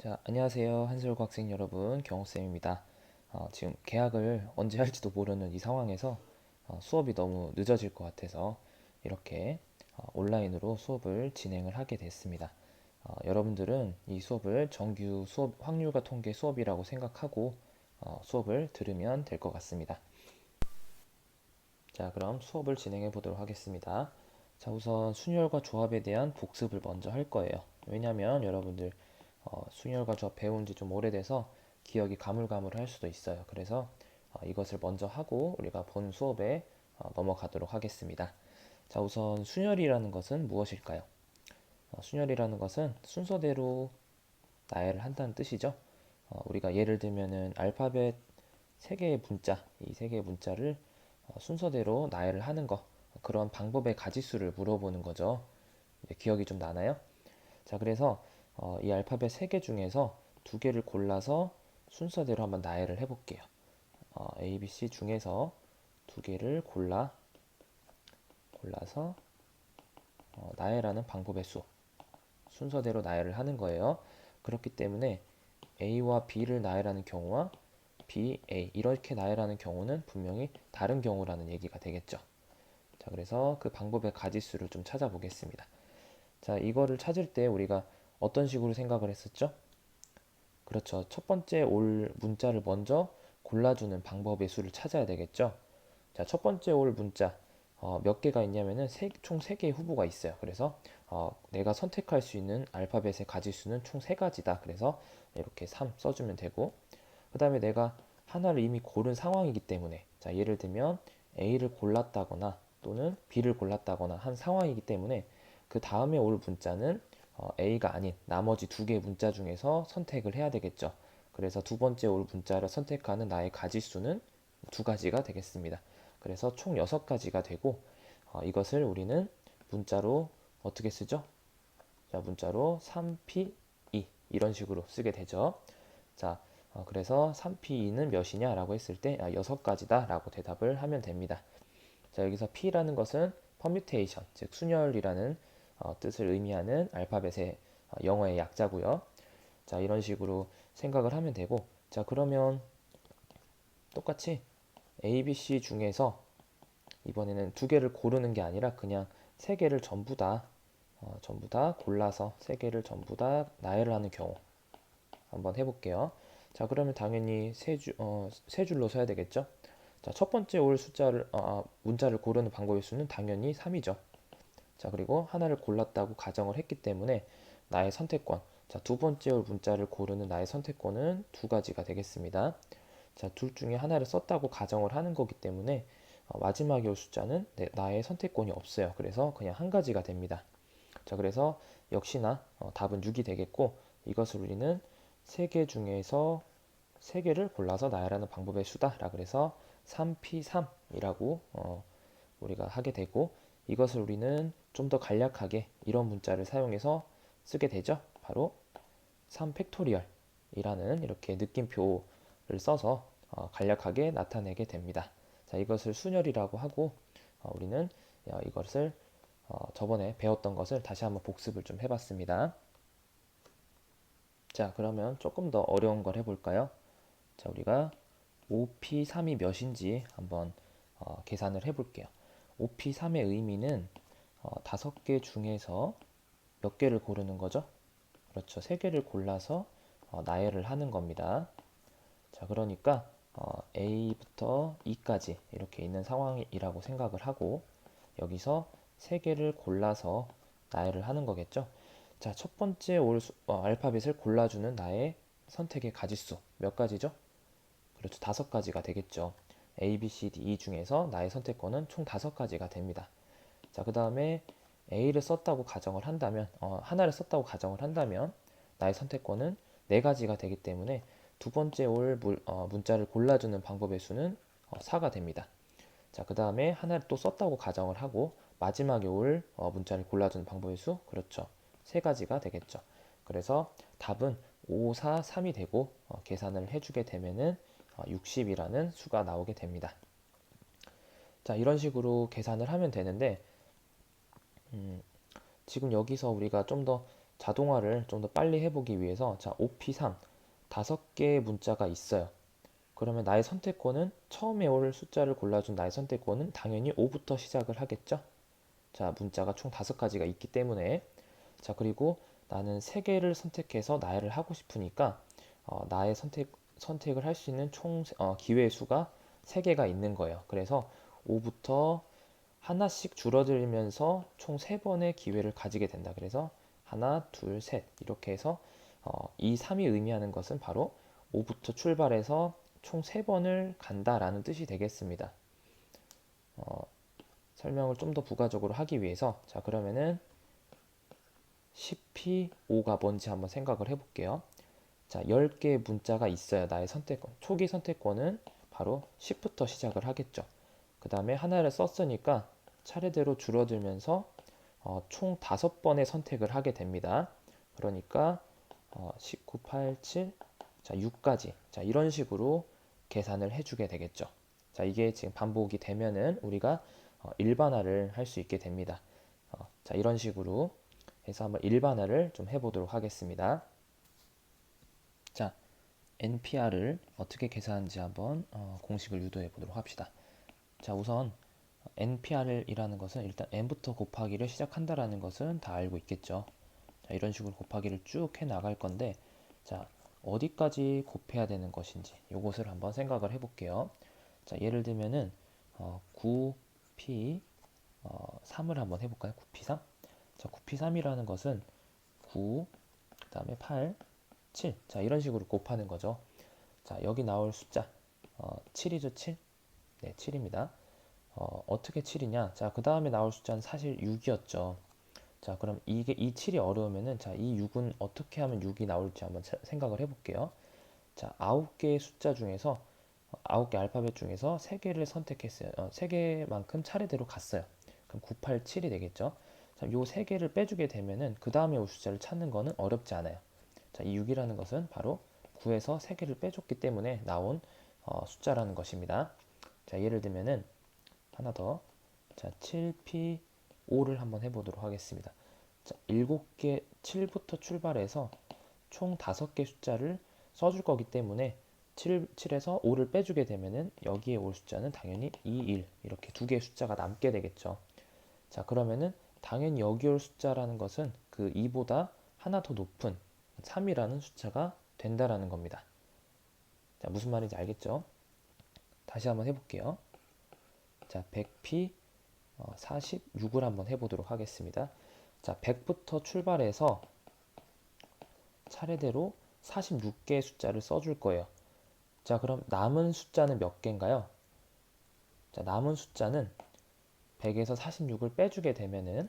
자, 안녕하세요. 한솔고 학생 여러분, 경호쌤입니다. 어, 지금 개학을 언제 할지도 모르는 이 상황에서 어, 수업이 너무 늦어질 것 같아서 이렇게 어, 온라인으로 수업을 진행을 하게 됐습니다. 어, 여러분들은 이 수업을 정규 수업 확률과 통계 수업이라고 생각하고 어, 수업을 들으면 될 것 같습니다. 자, 그럼 수업을 진행해 보도록 하겠습니다. 자, 우선 순열과 조합에 대한 복습을 먼저 할 거예요. 왜냐하면 여러분들 어, 순열과 조합 배운 지 좀 오래돼서 기억이 가물가물할 수도 있어요. 그래서 어, 이것을 먼저 하고 우리가 본 수업에 어, 넘어가도록 하겠습니다. 자, 우선 순열이라는 것은 무엇일까요? 어, 순열이라는 것은 순서대로 나열을 한다는 뜻이죠. 어, 우리가 예를 들면은 알파벳 세 개의 문자, 이세 개의 문자를 어, 순서대로 나열을 하는 거, 그런 방법의 가지수를 물어보는 거죠. 기억이 좀 나나요? 자, 그래서 어, 이 알파벳 세개 중에서 두 개를 골라서 순서대로 한번 나열을 해볼게요. 어, A, B, C 중에서 두 개를 골라 골라서 어, 나열하는 방법의 수 순서대로 나열을 하는 거예요. 그렇기 때문에 A와 B를 나열하는 경우와 B, A 이렇게 나열하는 경우는 분명히 다른 경우라는 얘기가 되겠죠. 자, 그래서 그 방법의 가지수를 좀 찾아보겠습니다. 자, 이거를 찾을 때 우리가 어떤 식으로 생각을 했었죠? 그렇죠. 첫 번째 올 문자를 먼저 골라주는 방법의 수를 찾아야 되겠죠. 자, 첫 번째 올 문자 어, 몇 개가 있냐면은 세, 총 3개의 후보가 있어요. 그래서 어, 내가 선택할 수 있는 알파벳의 가지수는 총 3가지다. 그래서 이렇게 3 써주면 되고 그 다음에 내가 하나를 이미 고른 상황이기 때문에 자, 예를 들면 A를 골랐다거나 또는 B를 골랐다거나 한 상황이기 때문에 그 다음에 올 문자는 어, A가 아닌 나머지 두 개의 문자 중에서 선택을 해야 되겠죠. 그래서 두 번째 올 문자를 선택하는 나의 가지수는 두 가지가 되겠습니다. 그래서 총 여섯 가지가 되고 어, 이것을 우리는 문자로 어떻게 쓰죠? 자, 문자로 3P2 이런 식으로 쓰게 되죠. 자, 어, 그래서 3P2는 몇이냐라고 했을 때 아, 여섯 가지다라고 대답을 하면 됩니다. 자, 여기서 P라는 것은 퍼뮤테이션, 즉 순열이라는 어, 뜻을 의미하는 알파벳의 어, 영어의 약자고요. 자, 이런 식으로 생각을 하면 되고, 자, 그러면 똑같이 A, B, C 중에서 이번에는 두 개를 고르는 게 아니라 그냥 세 개를 전부 다 어, 전부 다 골라서 세 개를 전부 다 나열을 하는 경우 한번 해볼게요. 자, 그러면 당연히 세 줄, 어, 세 줄로 써야 되겠죠? 자, 첫 번째 올 숫자를, 어, 아, 문자를 고르는 방법의 수는 당연히 3이죠. 자, 그리고 하나를 골랐다고 가정을 했기 때문에 나의 선택권. 자, 두 번째 올 문자를 고르는 나의 선택권은 두 가지가 되겠습니다. 자, 둘 중에 하나를 썼다고 가정을 하는 거기 때문에 어, 마지막에 올 숫자는 내, 나의 선택권이 없어요. 그래서 그냥 한 가지가 됩니다. 자, 그래서 역시나 어, 답은 6이 되겠고 이것을 우리는 세 개 중에서 세 개를 골라서 나열하는 방법의 수다라 그래서 3P3이라고 어, 우리가 하게 되고 이것을 우리는 좀 더 간략하게 이런 문자를 사용해서 쓰게 되죠. 바로 3 팩토리얼이라는 이렇게 느낌표를 써서 어, 간략하게 나타내게 됩니다. 자, 이것을 순열이라고 하고 어, 우리는 어, 이것을 어, 저번에 배웠던 것을 다시 한번 복습을 좀 해봤습니다. 자, 그러면 조금 더 어려운 걸 해볼까요? 자, 우리가 5P3이 몇인지 한번 어, 계산을 해볼게요. 5P3의 의미는 어, 5개 중에서 몇 개를 고르는 거죠? 그렇죠. 3개를 골라서 어, 나열을 하는 겁니다. 자, 그러니까 어, A부터 E까지 이렇게 있는 상황이라고 생각을 하고 여기서 3개를 골라서 나열을 하는 거겠죠. 자, 첫 번째 올 수- 어, 알파벳을 골라주는 나의 선택의 가지수 몇 가지죠? 그렇죠. 다섯 가지가 되겠죠. A, B, C, D, E 중에서 나의 선택권은 총 다섯 가지가 됩니다. 자, 그 다음에 A를 썼다고 가정을 한다면, 어, 하나를 썼다고 가정을 한다면, 나의 선택권은 네 가지가 되기 때문에 두 번째 올 물- 어, 문자를 골라주는 방법의 수는 어, 4가 됩니다. 자, 그 다음에 하나를 또 썼다고 가정을 하고, 마지막에 올 어, 문자를 골라주는 방법의 수, 그렇죠. 세 가지가 되겠죠. 그래서 답은 5, 4, 3이 되고, 어, 계산을 해주게 되면은 60이라는 수가 나오게 됩니다. 자, 이런 식으로 계산을 하면 되는데, 음, 지금 여기서 우리가 좀 더 자동화를 좀 더 빨리 해보기 위해서 자, OP3 다섯 개의 문자가 있어요. 그러면 나의 선택권은 처음에 올 숫자를 골라준 나의 선택권은 당연히 5부터 시작을 하겠죠. 자, 문자가 총 다섯 가지가 있기 때문에 자, 그리고 나는 세 개를 선택해서 나열을 하고 싶으니까 어, 나의 선택 선택을 할 수 있는 총 어, 기회 수가 세 개가 있는 거예요. 그래서 5부터 하나씩 줄어들면서 총세 번의 기회를 가지게 된다. 그래서 하나, 둘, 셋 이렇게 해서 어, 이 3이 의미하는 것은 바로 5부터 출발해서 총세 번을 간다라는 뜻이 되겠습니다. 어, 설명을 좀 더 부가적으로 하기 위해서 자 그러면은 10p 5가 뭔지 한번 생각을 해볼게요. 자 10개의 문자가 있어요. 나의 선택권. 초기 선택권은 바로 10부터 시작을 하겠죠. 그 다음에 하나를 썼으니까 차례대로 줄어들면서 어, 총 다섯 번의 선택을 하게 됩니다. 그러니까 어, 19, 8, 7, 자 6까지 자 이런 식으로 계산을 해주게 되겠죠. 자 이게 지금 반복이 되면은 우리가 어, 일반화를 할 수 있게 됩니다. 어, 자 이런 식으로 해서 한번 일반화를 좀 해보도록 하겠습니다. 자 NPR을 어떻게 계산하는지 한번 어, 공식을 유도해 보도록 합시다. 자 우선 NPR이라는 것은 일단 n부터 곱하기를 시작한다라는 것은 다 알고 있겠죠. 자, 이런 식으로 곱하기를 쭉 해 나갈 건데 자 어디까지 곱해야 되는 것인지 이것을 한번 생각을 해 볼게요. 자 예를 들면은 어, 9p 어, 3을 한번 해 볼까요? 9p3 자 9p3이라는 것은 9 그다음에 8 7. 자, 이런 식으로 곱하는 거죠. 자, 여기 나올 숫자 어, 7이죠, 7. 네, 7입니다. 어, 어떻게 7이냐? 자, 그 다음에 나올 숫자는 사실 6이었죠. 자, 그럼 이게 이 7이 어려우면은 자, 이 6은 어떻게 하면 6이 나올지 한번 생각을 해볼게요. 자, 9개의 숫자 중에서 9개 알파벳 중에서 3개를 선택했어요. 어, 3개만큼 차례대로 갔어요. 그럼 9, 8, 7이 되겠죠. 자, 요 3개를 빼주게 되면은 그 다음에 올 숫자를 찾는 거는 어렵지 않아요. 자, 이 6이라는 것은 바로 9에서 3개를 빼줬기 때문에 나온 어, 숫자라는 것입니다. 자, 예를 들면은 하나 더. 자, 7p 5를 한번 해보도록 하겠습니다. 자, 7개, 7부터 출발해서 총 5개 숫자를 써줄 거기 때문에 7, 7에서 5를 빼주게 되면은 여기에 올 숫자는 당연히 2, 1 이렇게 두 개의 숫자가 남게 되겠죠. 자, 그러면은 당연히 여기 올 숫자라는 것은 그 2보다 하나 더 높은 3이라는 숫자가 된다라는 겁니다. 자, 무슨 말인지 알겠죠? 다시 한번 해볼게요. 자, 100p 46을 어, 한번 해보도록 하겠습니다. 자, 100부터 출발해서 차례대로 46개의 숫자를 써줄 거예요. 자, 그럼 남은 숫자는 몇 개인가요? 자, 남은 숫자는 100에서 46을 빼주게 되면은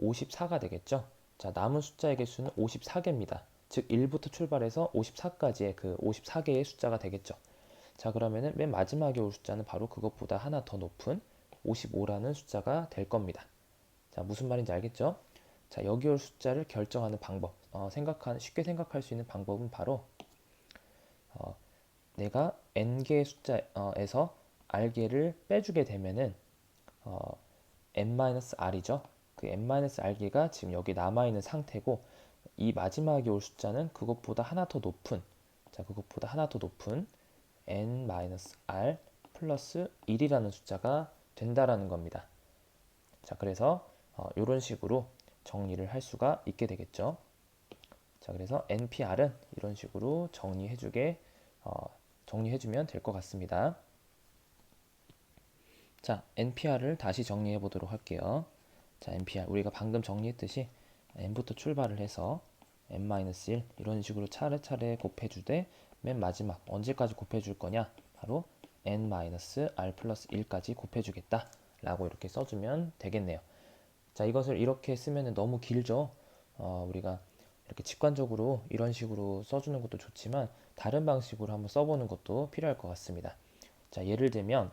54가 되겠죠? 자, 남은 숫자의 개수는 54개입니다. 즉 1부터 출발해서 54까지의 그 54개의 숫자가 되겠죠. 자, 그러면은 맨 마지막에 올 숫자는 바로 그것보다 하나 더 높은 55라는 숫자가 될 겁니다. 자, 무슨 말인지 알겠죠? 자, 여기 올 숫자를 결정하는 방법, 어, 생각하는, 쉽게 생각할 수 있는 방법은 바로 어, 내가 n개의 숫자에서 r개를 빼주게 되면은 어, n-r이죠. 그 n-r개가 지금 여기 남아있는 상태고 이 마지막에 올 숫자는 그것보다 하나 더 높은 자 그것보다 하나 더 높은 n-r 플러스 1이라는 숫자가 된다라는 겁니다. 자 그래서 어, 이런 식으로 정리를 할 수가 있게 되겠죠. 자 그래서 npr은 이런 식으로 정리해주게 어, 정리해주면 될 것 같습니다. 자 npr를 다시 정리해 보도록 할게요. 자, NPR 우리가 방금 정리했듯이 n부터 출발을 해서 n-1 이런 식으로 차례차례 곱해주되 맨 마지막 언제까지 곱해줄 거냐? 바로 n-r 플러스 1까지 곱해주겠다 라고 이렇게 써주면 되겠네요. 자 이것을 이렇게 쓰면 너무 길죠? 어, 우리가 이렇게 직관적으로 이런 식으로 써주는 것도 좋지만 다른 방식으로 한번 써보는 것도 필요할 것 같습니다. 자 예를 들면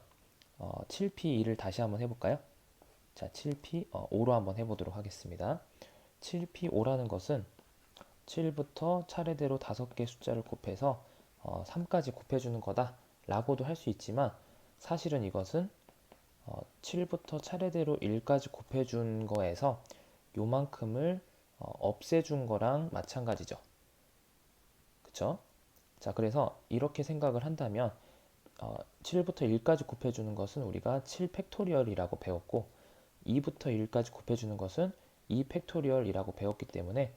어, 7p2를 다시 한번 해볼까요 자, 7p 5로 어, 한번 해보도록 하겠습니다. 7p 5라는 것은 7부터 차례대로 5개 숫자를 곱해서 어, 3까지 곱해주는 거다 라고도 할 수 있지만 사실은 이것은 어, 7부터 차례대로 1까지 곱해준 거에서 요만큼을 어, 없애준 거랑 마찬가지죠. 그쵸? 자, 그래서 이렇게 생각을 한다면 어, 7부터 1까지 곱해주는 것은 우리가 7 팩토리얼이라고 배웠고 2부터 1까지 곱해주는 것은 2 팩토리얼이라고 배웠기 때문에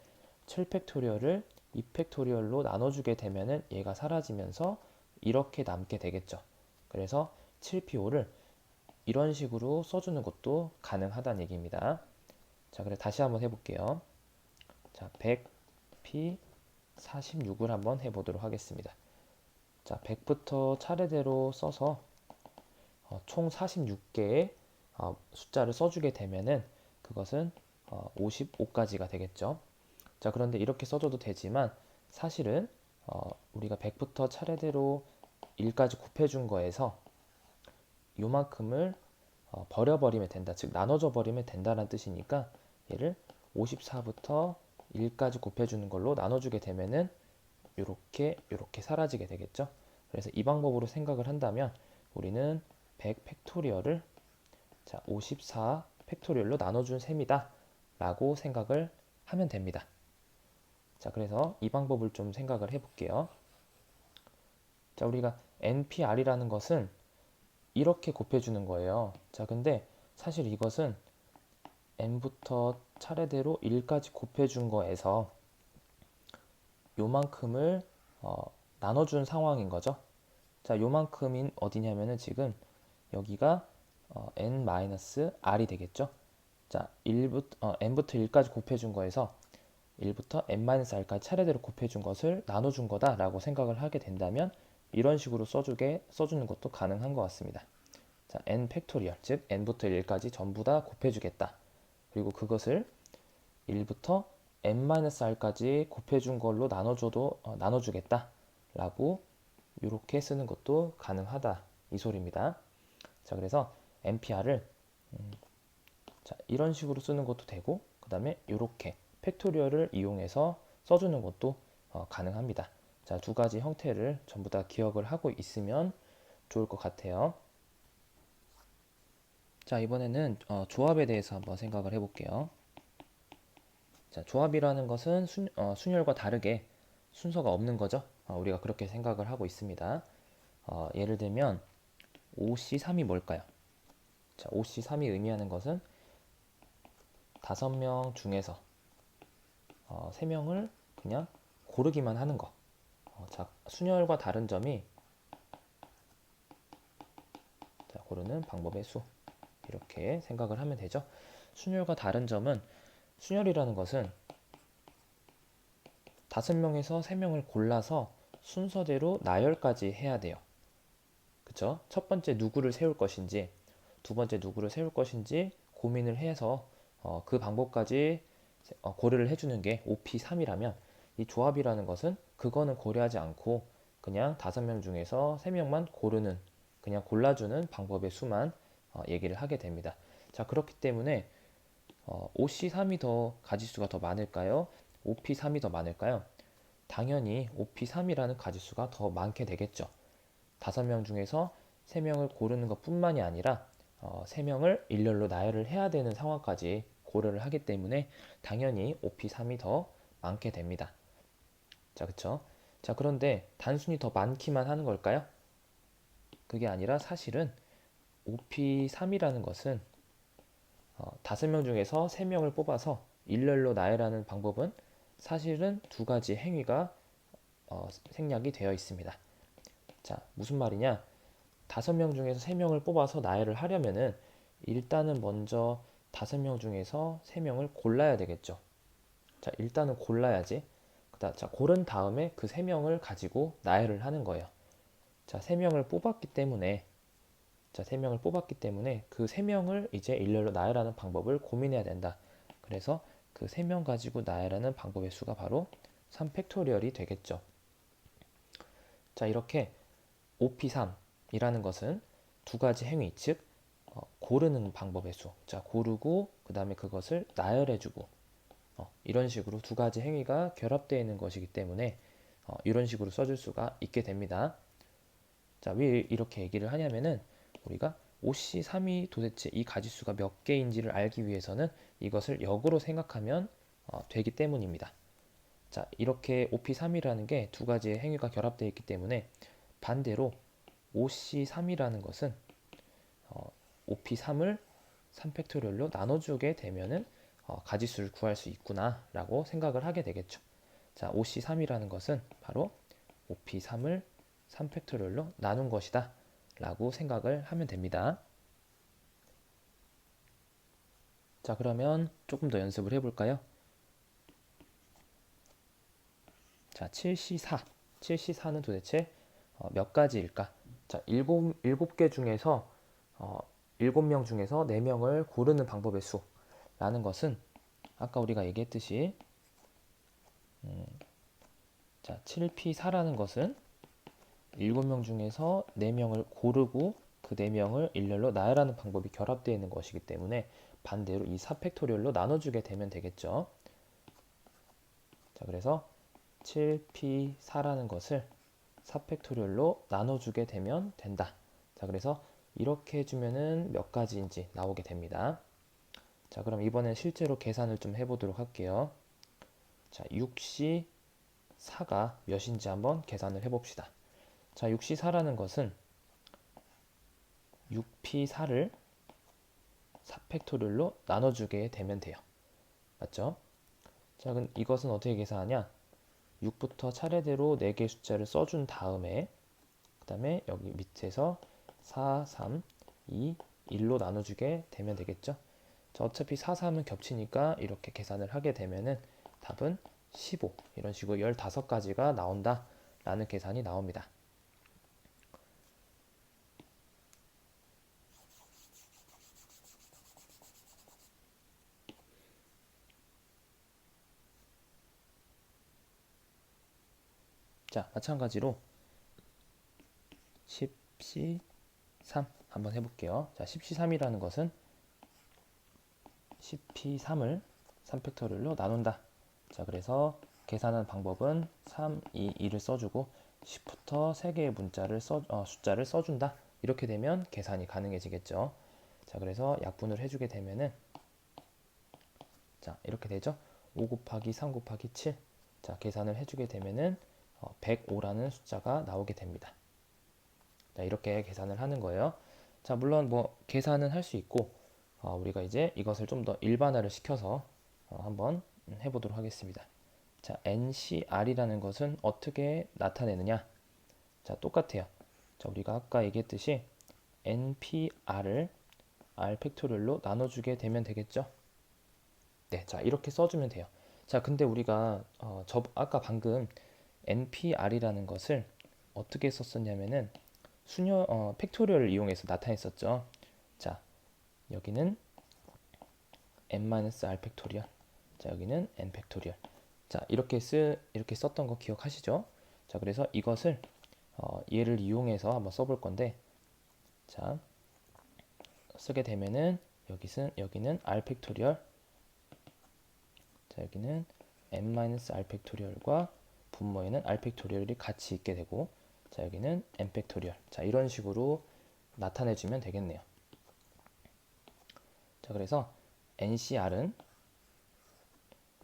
7 팩토리얼을 2 팩토리얼로 나눠주게 되면은 얘가 사라지면서 이렇게 남게 되겠죠. 그래서 7P5를 이런 식으로 써주는 것도 가능하다는 얘기입니다. 자, 그래 다시 한번 해볼게요. 자, 100P 46을 한번 해보도록 하겠습니다. 자, 100부터 차례대로 써서 어, 총 46개의 어, 숫자를 써주게 되면은 그것은 어, 55까지가 되겠죠. 자, 그런데 이렇게 써줘도 되지만 사실은 어, 우리가 100부터 차례대로 1까지 곱해준 거에서 요만큼을 어, 버려버리면 된다. 즉 나눠져 버리면 된다는 뜻이니까 얘를 54부터 1까지 곱해주는 걸로 나눠주게 되면은 이렇게 이렇게 사라지게 되겠죠. 그래서 이 방법으로 생각을 한다면 우리는 100 팩토리얼을 자, 54 팩토리얼로 나눠준 셈이다 라고 생각을 하면 됩니다. 자, 그래서 이 방법을 좀 생각을 해볼게요. 자, 우리가 NPR이라는 것은 이렇게 곱해주는 거예요. 자, 근데 사실 이것은 n부터 차례대로 1까지 곱해준 거에서 요만큼을 어, 나눠준 상황인 거죠. 자, 요만큼인 어디냐면은 지금 여기가 어, n-r이 되겠죠. 자, 1부터, 어, n부터 1까지 곱해준 거에서 1부터 n-r까지 차례대로 곱해준 것을 나눠준 거다라고 생각을 하게 된다면 이런 식으로 써주게 써주는 것도 가능한 것 같습니다. 자, n 팩토리얼, 즉 n부터 1까지 전부 다 곱해주겠다. 그리고 그것을 1부터 n-r까지 곱해준 걸로 나눠줘도 어, 나눠주겠다 라고 이렇게 쓰는 것도 가능하다 이 소리입니다. 자, 그래서 npr을 음, 자, 이런 식으로 쓰는 것도 되고 그 다음에 이렇게 팩토리얼을 이용해서 써주는 것도 어, 가능합니다. 자, 두 가지 형태를 전부 다 기억을 하고 있으면 좋을 것 같아요. 자, 이번에는 어, 조합에 대해서 한번 생각을 해볼게요. 자, 조합이라는 것은 순, 어, 순열과 다르게 순서가 없는 거죠. 어, 우리가 그렇게 생각을 하고 있습니다. 어, 예를 들면 5C3이 뭘까요? 자, 5C3이 의미하는 것은 다섯 명 중에서 어, 3명을 그냥 고르기만 하는 거. 어, 자, 순열과 다른 점이 자, 고르는 방법의 수. 이렇게 생각을 하면 되죠. 순열과 다른 점은 순열이라는 것은 다섯 명에서 세 명을 골라서 순서대로 나열까지 해야 돼요. 그쵸? 첫 번째 누구를 세울 것인지, 두 번째 누구를 세울 것인지 고민을 해서 어, 그 방법까지 어, 고려를 해주는 게 OP3이라면 이 조합이라는 것은 그거는 고려하지 않고 그냥 다섯 명 중에서 세 명만 고르는 그냥 골라주는 방법의 수만 어, 얘기를 하게 됩니다. 자 그렇기 때문에 어, OC3이 더 가지수가 더 많을까요? OP3이 더 많을까요? 당연히 OP3이라는 가지수가 더 많게 되겠죠. 다섯 명 중에서 세 명을 고르는 것 뿐만이 아니라 어, 세 명을 일렬로 나열을 해야 되는 상황까지 고려를 하기 때문에 당연히 OP3이 더 많게 됩니다. 자, 그쵸? 자, 그런데 단순히 더 많기만 하는 걸까요? 그게 아니라 사실은 OP3이라는 것은 어, 명 중에서 세 명을 뽑아서 일렬로 나열하는 방법은 사실은 두 가지 행위가 어, 생략이 되어 있습니다. 자, 무슨 말이냐? 다섯 명 중에서 세 명을 뽑아서 나열을 하려면은 일단은 먼저 다섯 명 중에서 세 명을 골라야 되겠죠. 자, 일단은 골라야지. 그다 자, 고른 다음에 그 세 명을 가지고 나열을 하는 거예요. 자, 세 명을 뽑았기 때문에 자, 세 명을 뽑았기 때문에 그 세 명을 이제 일렬로 나열하는 방법을 고민해야 된다. 그래서 그 세 명 가지고 나열하는 방법의 수가 바로 3 팩토리얼이 되겠죠. 자, 이렇게 OP3 이라는 것은 두 가지 행위, 즉 어, 고르는 방법의 수. 자, 고르고 그 다음에 그것을 나열해주고 어, 이런 식으로 두 가지 행위가 결합되어 있는 것이기 때문에 어, 이런 식으로 써줄 수가 있게 됩니다. 자, 왜 이렇게 얘기를 하냐면은 우리가 OC3이 도대체 이 가지수가 몇 개인지를 알기 위해서는 이것을 역으로 생각하면 어, 되기 때문입니다. 자, 이렇게 OP3이라는 게 두 가지의 행위가 결합되어 있기 때문에 반대로 OC3이라는 것은 어, OP3을 3팩토리얼로 나눠주게 되면은 어, 가지수를 구할 수 있구나라고 생각을 하게 되겠죠. 자, OC3이라는 것은 바로 OP3을 3팩토리얼로 나눈 것이다 라고 생각을 하면 됩니다. 자, 그러면 조금 더 연습을 해볼까요? 자, 7C4. 7C4는 도대체 어, 몇 가지일까? 자, 7, 7개 중에서 어, 7명 중에서 4명을 고르는 방법의 수라는 것은 아까 우리가 얘기했듯이 음, 자, 7P4라는 것은 7명 중에서 4명을 고르고 그 4명을 일렬로 나열하는 방법이 결합되어 있는 것이기 때문에 반대로 이 4팩토리얼로 나눠주게 되면 되겠죠. 자, 그래서 7p4라는 것을 4팩토리얼로 나눠주게 되면 된다. 자, 그래서 이렇게 해주면은 몇 가지인지 나오게 됩니다. 자, 그럼 이번엔 실제로 계산을 좀 해보도록 할게요. 자, 6시 4가 몇인지 한번 계산을 해봅시다. 자, 6시 4라는 것은 6p4를 4팩토리얼로 나눠주게 되면 돼요. 맞죠? 자, 그럼 이것은 어떻게 계산하냐? 6부터 차례대로 4개의 숫자를 써준 다음에 그 다음에 여기 밑에서 4, 3, 2, 1로 나눠주게 되면 되겠죠. 자, 어차피 4, 3은 겹치니까 이렇게 계산을 하게 되면은 답은 15 이런 식으로 15가지가 나온다 라는 계산이 나옵니다. 자, 마찬가지로 10C3 한번 해볼게요. 자, 10C3이라는 것은 10P3을 3팩토리얼로 나눈다. 자, 그래서 계산하는 방법은 3, 2, 2를 써주고 10부터 3개의 문자를 써, 어, 숫자를 써준다. 이렇게 되면 계산이 가능해지겠죠. 자, 그래서 약분을 해주게 되면은 자, 이렇게 되죠. 5 곱하기 3 곱하기 7. 자, 계산을 해주게 되면은 105라는 어, 숫자가 나오게 됩니다. 자, 이렇게 계산을 하는 거예요. 자, 물론 뭐 계산은 할 수 있고 어, 우리가 이제 이것을 좀 더 일반화를 시켜서 어, 한번 해보도록 하겠습니다. 자, NCR이라는 것은 어떻게 나타내느냐? 자, 똑같아요. 자, 우리가 아까 얘기했듯이 NPR을 R 팩토리얼로 나눠주게 되면 되겠죠? 네, 자, 이렇게 써주면 돼요. 자, 근데 우리가 어, 저 아까 방금 npr이라는 것을 어떻게 썼었냐면은 수녀 어, 팩토리얼을 이용해서 나타냈었죠. 자, 여기는 n-r 팩토리얼. 자, 여기는 n 팩토리얼. 자, 이렇게 쓰 이렇게 썼던 거 기억하시죠? 자, 그래서 이것을 어, 얘를 이용해서 한번 써볼 건데, 자, 쓰게 되면은 여기는 여기는 r 팩토리얼. 자, 여기는 n-r 팩토리얼과 분모에는 r 팩토리얼이 같이 있게 되고 자 여기는 n 팩토리얼. 자 이런 식으로 나타내 주면 되겠네요. 자 그래서 ncr은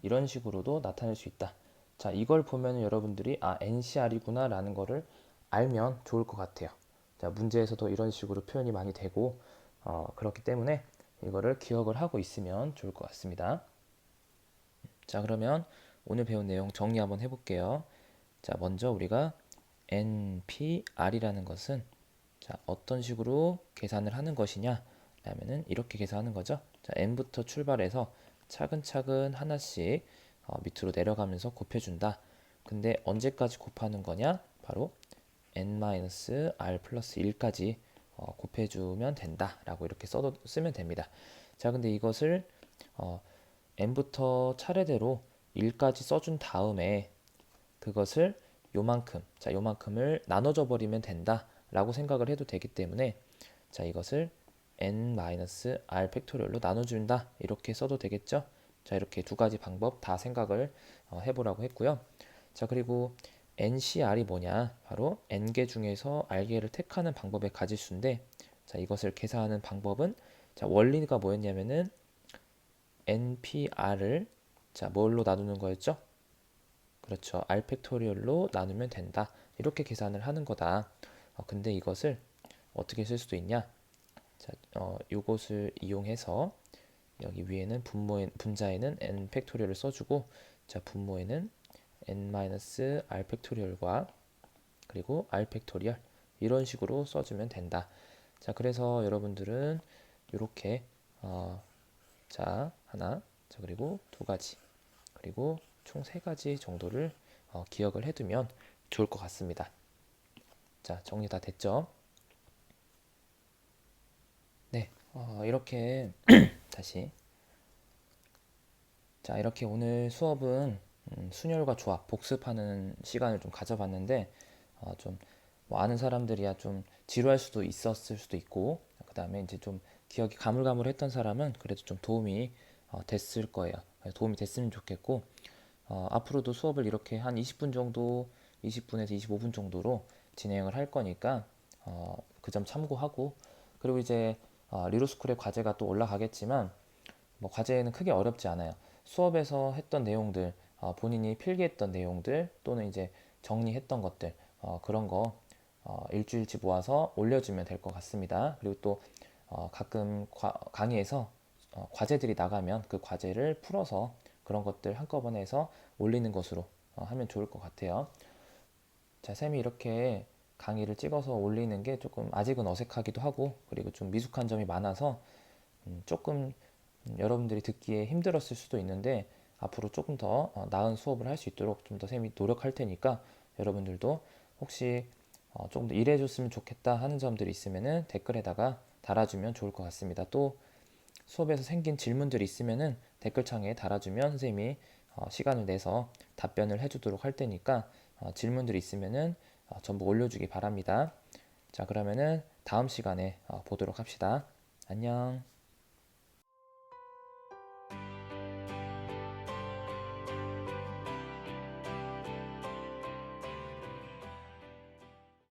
이런 식으로도 나타낼 수 있다. 자 이걸 보면 여러분들이 아 ncr이구나 라는 거를 알면 좋을 것 같아요. 자 문제에서도 이런 식으로 표현이 많이 되고 어, 그렇기 때문에 이거를 기억을 하고 있으면 좋을 것 같습니다. 자 그러면 오늘 배운 내용 정리 한번 해볼게요. 자, 먼저 우리가 NPR이라는 것은 자, 어떤 식으로 계산을 하는 것이냐? 라면은 이렇게 계산하는 거죠. 자, N부터 출발해서 차근차근 하나씩 어, 밑으로 내려가면서 곱해준다. 근데 언제까지 곱하는 거냐? 바로 n-r 플러스 1까지 어, 곱해주면 된다. 라고 이렇게 써 쓰면 됩니다. 자, 근데 이것을 어, n부터 차례대로 1까지 써준 다음에 그것을 요만큼, 자, 요만큼을 나눠줘 버리면 된다 라고 생각을 해도 되기 때문에 자, 이것을 n-r 팩토리얼로 나눠준다 이렇게 써도 되겠죠? 자, 이렇게 두 가지 방법 다 생각을 어, 해보라고 했고요. 자, 그리고 ncr이 뭐냐? 바로 n개 중에서 r개를 택하는 방법의 가지수인데 자, 이것을 계산하는 방법은 자, 원리가 뭐였냐면은 npr을 자, 뭘로 나누는 거였죠? 그렇죠. r 팩토리얼로 나누면 된다. 이렇게 계산을 하는 거다. 어, 근데 이것을 어떻게 쓸 수도 있냐? 자, 어, 요것을 이용해서 여기 위에는 분모에, 분자에는 n 팩토리얼을 써주고 자, 분모에는 n-r 팩토리얼과 그리고 r 팩토리얼 이런 식으로 써주면 된다. 자, 그래서 여러분들은 이렇게 어, 자 하나, 자 그리고 두 가지, 그리고 총 세 가지 정도를 어, 기억을 해두면 좋을 것 같습니다. 자, 정리 다 됐죠? 네, 어, 이렇게 다시 자, 이렇게 오늘 수업은 음, 순열과 조합 복습하는 시간을 좀 가져봤는데 어, 좀뭐 아는 사람들이야 좀 지루할 수도 있었을 수도 있고 그 다음에 이제 좀 기억이 가물가물했던 사람은 그래도 좀 도움이 어, 됐을 거예요. 도움이 됐으면 좋겠고 어, 앞으로도 수업을 이렇게 한 20분 정도, 20분에서 25분 정도로 진행을 할 거니까 어, 그 점 참고하고 그리고 이제 어, 리로스쿨의 과제가 또 올라가겠지만 뭐 과제는 크게 어렵지 않아요. 수업에서 했던 내용들, 어, 본인이 필기했던 내용들 또는 이제 정리했던 것들 어, 그런 거 어, 일주일치 모아서 올려주면 될 것 같습니다. 그리고 또 어, 가끔 과, 강의에서 어, 과제들이 나가면 그 과제를 풀어서 그런 것들 한꺼번에 해서 올리는 것으로 어, 하면 좋을 것 같아요. 자, 쌤이 이렇게 강의를 찍어서 올리는 게 조금 아직은 어색하기도 하고 그리고 좀 미숙한 점이 많아서 음, 조금 음, 여러분들이 듣기에 힘들었을 수도 있는데 앞으로 조금 더 어, 나은 수업을 할 수 있도록 좀 더 쌤이 노력할 테니까 여러분들도 혹시 어, 조금 더 일해줬으면 좋겠다 하는 점들이 있으면은 댓글에다가 달아주면 좋을 것 같습니다. 또 수업에서 생긴 질문들이 있으면은 댓글창에 달아주면 선생님이 어, 시간을 내서 답변을 해주도록 할 테니까 어, 질문들이 있으면은 어, 전부 올려주기 바랍니다. 자 그러면은 다음 시간에 어, 보도록 합시다. 안녕.